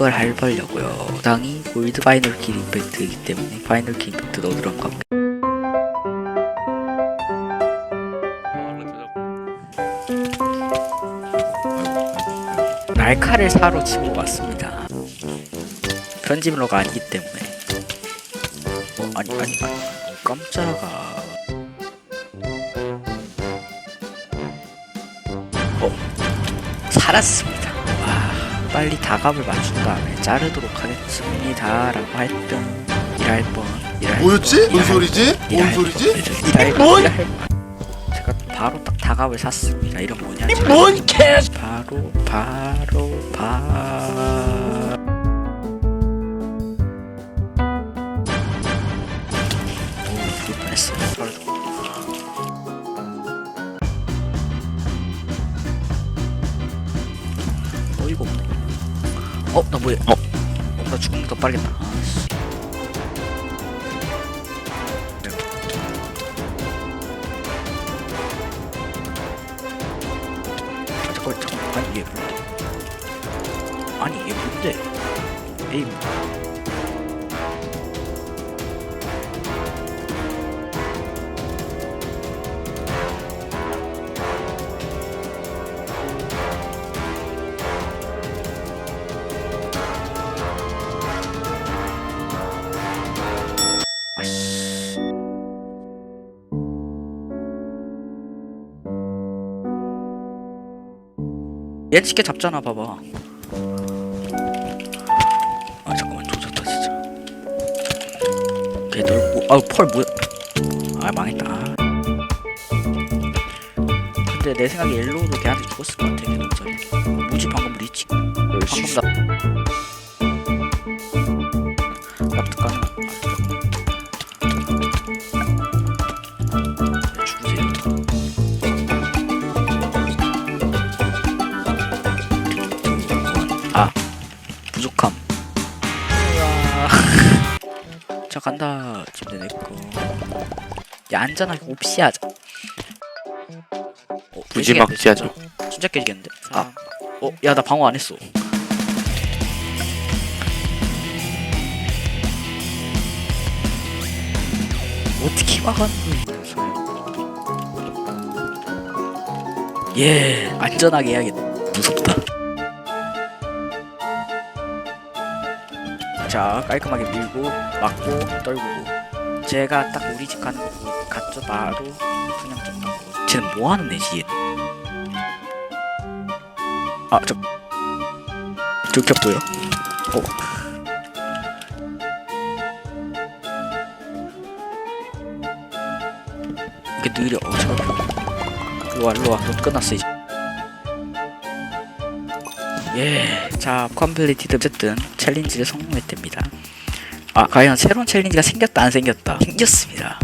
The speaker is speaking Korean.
이걸 해보려고요. 당이 골드 파이널 킬 임팩트이기 때문에 파이널 킬 임팩트 넣으러 갑니다. 날카를 사러 치고 왔습니다. 편집러가 아니기 때문에. 어, 아니 아니 아니 깜짝아. 어 살았습니다. 와 빨리 다갑을 맞춘 다음에 자르도록 하겠습니다 라고 했던 일할 뻔 일할 뭐였지? 뭔 소리지? 뻔, 뭔 소리지? 뻔, 일할 뻔. 제가 바로 딱 다갑을 샀습니다. 이런 뭐냐? 뭔 개? 바로 바로 바 오, 어, 나 뭐야? 어, 어, 나 죽으면 더 빠르겠다. 아, 씨. 아, 잠깐만, 잠깐만. 아니, 이게 뭔데? 아니, 이게 뭔데? 에임. 얘 쉽게 잡잖아 봐봐. 아 잠깐만 조졌다 진짜. 걔 넓고 아우 펄 뭐야? 아 망했다. 아. 근데 내 생각에 옐로우도 걔한테 죽었을 것 같아 어차피 뭐지 방금 리치 방금 나 부족함. 자 간다 침대 내꺼 야 안전하게 없이 하자 어, 무지막지 하자. 깨지겠는데? 진짜 깨지겠는데 아. 어? 야 나 방어 안 했어 어떻게 막았는 예 안전하게 해야겠다 무섭다 자 깔끔하게 밀고 막고 떨구고. 제가 딱 우리 집 가는 거 갔죠. 바로 분양점 나고 쟤는 뭐 하는 애지 얘는 아저 들켰고요? 어. 이게 느려 어 잠깐 일로와 일로와. 너 끝났어 이제 예. 자, 컴플리티드 어쨌든 챌린지를 성공했답니다. 아, 과연 새로운 챌린지가 생겼다 안 생겼다? 생겼습니다.